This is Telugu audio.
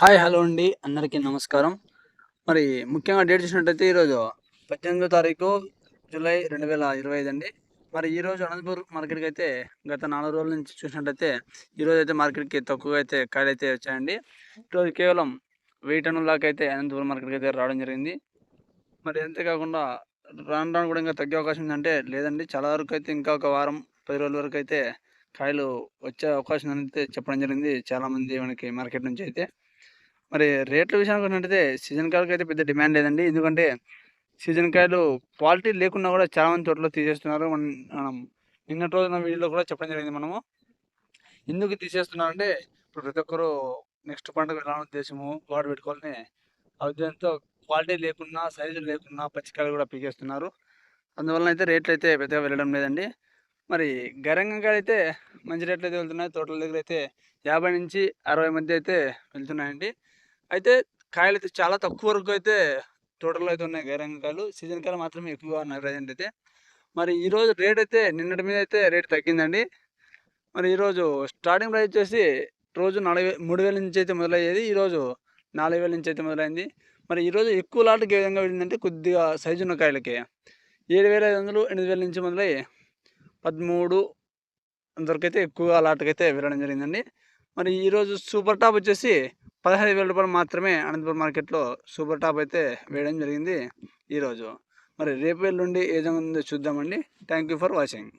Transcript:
హాయ్ హలో అండి. అందరికీ నమస్కారం. మరి ముఖ్యంగా డేట్ చూసినట్టయితే ఈరోజు పద్దెనిమిదో తారీఖు జూలై రెండు వేల ఇరవై ఐదు అండి. మరి ఈరోజు అనంతపూర్ మార్కెట్కి అయితే గత నాలుగు రోజుల నుంచి చూసినట్టయితే ఈరోజు అయితే మార్కెట్కి తక్కువగా అయితే కాయలు అయితే వచ్చాయండి. ఈరోజు కేవలం వెయ్యి టన్నుల అయితే అనంతపురం మార్కెట్కి అయితే రావడం జరిగింది. మరి అంతేకాకుండా రాను రాను కూడా ఇంకా తగ్గే అవకాశం ఉందంటే లేదండి. చాలా వరకు అయితే ఇంకా ఒక వారం పది రోజుల వరకు అయితే కాయలు వచ్చే అవకాశం అయితే చెప్పడం జరిగింది. చాలామంది మనకి మార్కెట్ నుంచి అయితే. మరి రేట్ల విషయానికి వచ్చినట్టయితే సీజన్ కాయలకి అయితే పెద్ద డిమాండ్ లేదండి. ఎందుకంటే సీజన్ కాయలు క్వాలిటీ లేకున్నా కూడా చాలా మంది తోటలో తీసేస్తున్నారు. మనం నిన్నటి రోజున వీడియోలో కూడా చెప్పడం జరిగింది మనము. ఎందుకు తీసేస్తున్నారంటే ఇప్పుడు ప్రతి ఒక్కరు నెక్స్ట్ పండుగ వెళ్ళాలని ఉద్దేశము వాడు పెట్టుకోవాలని ఆ ఉద్దేశంతో క్వాలిటీ లేకున్నా సైజు లేకున్నా పచ్చికాయలు కూడా పీకేస్తున్నారు. అందువలన అయితే రేట్లు అయితే పెద్దగా వెళ్ళడం లేదండి. మరి గరంగా అయితే మంచి రేట్లు అయితే వెళ్తున్నాయి. తోటల దగ్గర అయితే యాభై నుంచి అరవై మధ్య అయితే వెళ్తున్నాయండి. అయితే కాయలు అయితే చాలా తక్కువ వరకు అయితే తోటలో అయితే ఉన్నాయి. గైరంగ కాయలు. సీజన్ కాయలు మాత్రమే ఎక్కువగా ఉన్నాయి ప్రజెంట్ అయితే. మరి ఈరోజు రేట్ అయితే నిన్నటి మీద అయితే రేట్ తగ్గిందండి. మరి ఈరోజు స్టార్టింగ్ ప్రైస్ వచ్చేసి రోజు నాలుగు మూడు వేల నుంచి అయితే మొదలయ్యేది. ఈరోజు నాలుగు వేల నుంచి అయితే మొదలైంది. మరి ఈరోజు ఎక్కువ లాట్కి ఏ విధంగా వెళ్ళిందంటే కొద్దిగా సైజు ఉన్న కాయలకి. ఏడు వేల ఐదు వందలు ఎనిమిది వేల నుంచి మొదలై పదమూడు అంతవరకు అయితే ఎక్కువగా లాట్కి అయితే వెళ్ళడం జరిగిందండి. మరి ఈరోజు సూపర్ టాప్ వచ్చేసి పదహైదు వేల రూపాయలు మాత్రమే అనంతపురం మార్కెట్లో సూపర్ టాప్ అయితే వేయడం జరిగింది ఈరోజు. మరి రేపు ఎల్లుండి ఏ విధంగా ఉందో చూద్దామండి. Thank you for watching.